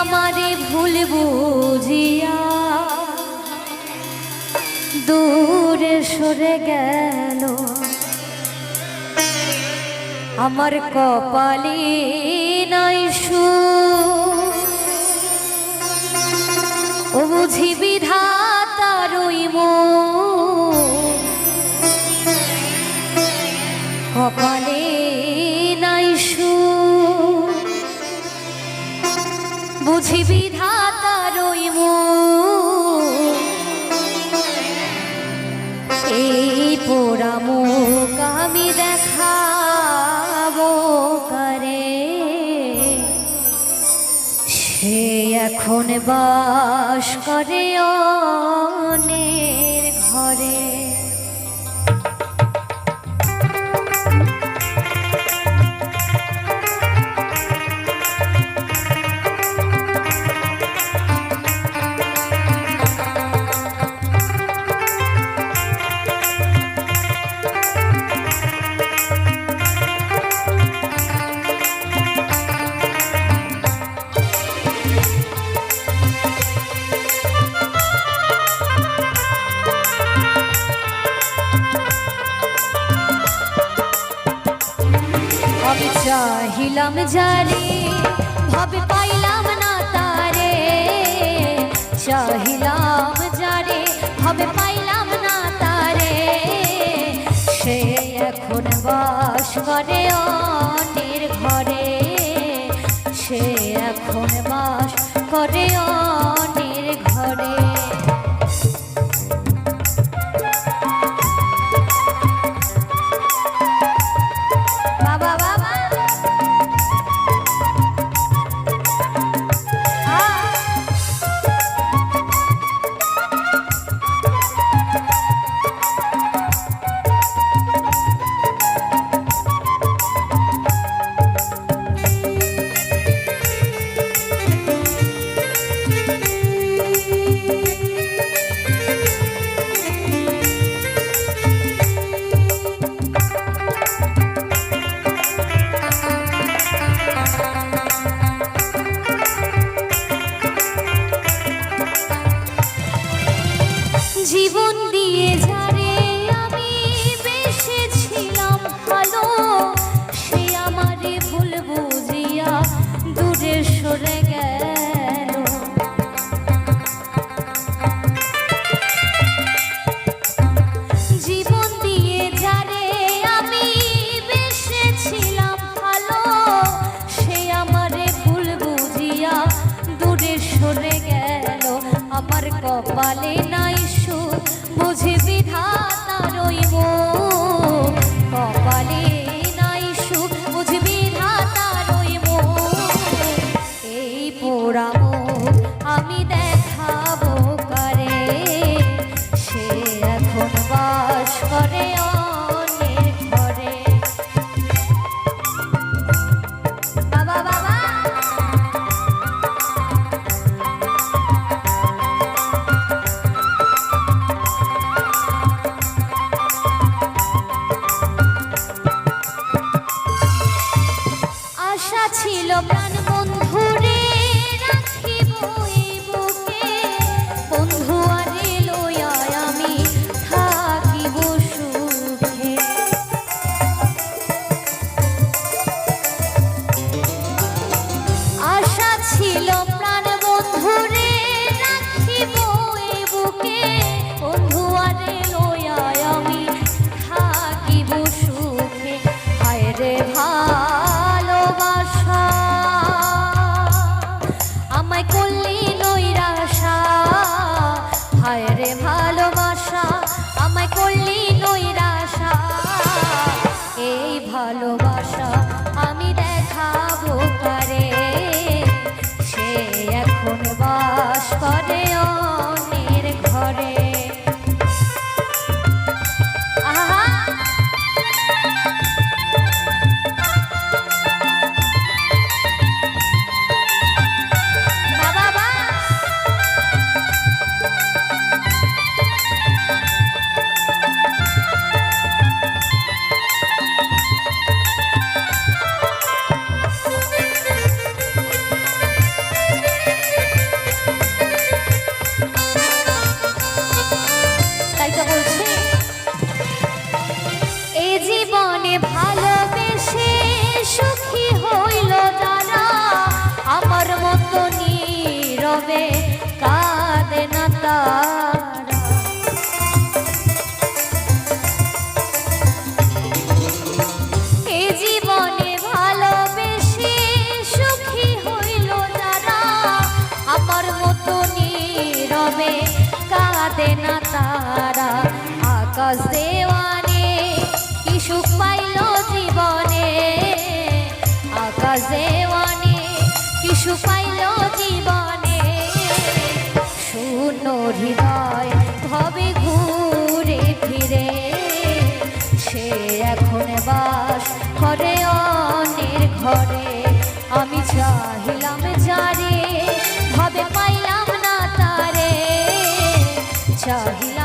আমারে ভুল বুঝিয়া দূরে সরে গেল। আমার কপালে নাই সু বুঝি বিধাতারই মন এই পোড়া মুখ আমি দেখাবো করে। সে এখন বাস করে অনের চাহিলাম যারে ভাবে পাইলাম না তারে। চাহিলাম যারে ভাবে পাইলাম না তারে। সে এখন বাস করে অনের ঘরে। সে এখন বাস করে অনের 気持。প্রাণ বন্ধুর তারা। এ জীবনে ভালোবেসে সুখী হইল যারা আমার মতো নীরবে কাঁদে না তারা। আকাশ দেওয়ানে কি পাইল জীবনে? আকাশ দেওয়ানে সুখ পাইল জীবনে? এখন বাস করে অনের ঘরে। আমি চাহিলাম যারে ভাবে পাইলাম না তারে। চাহি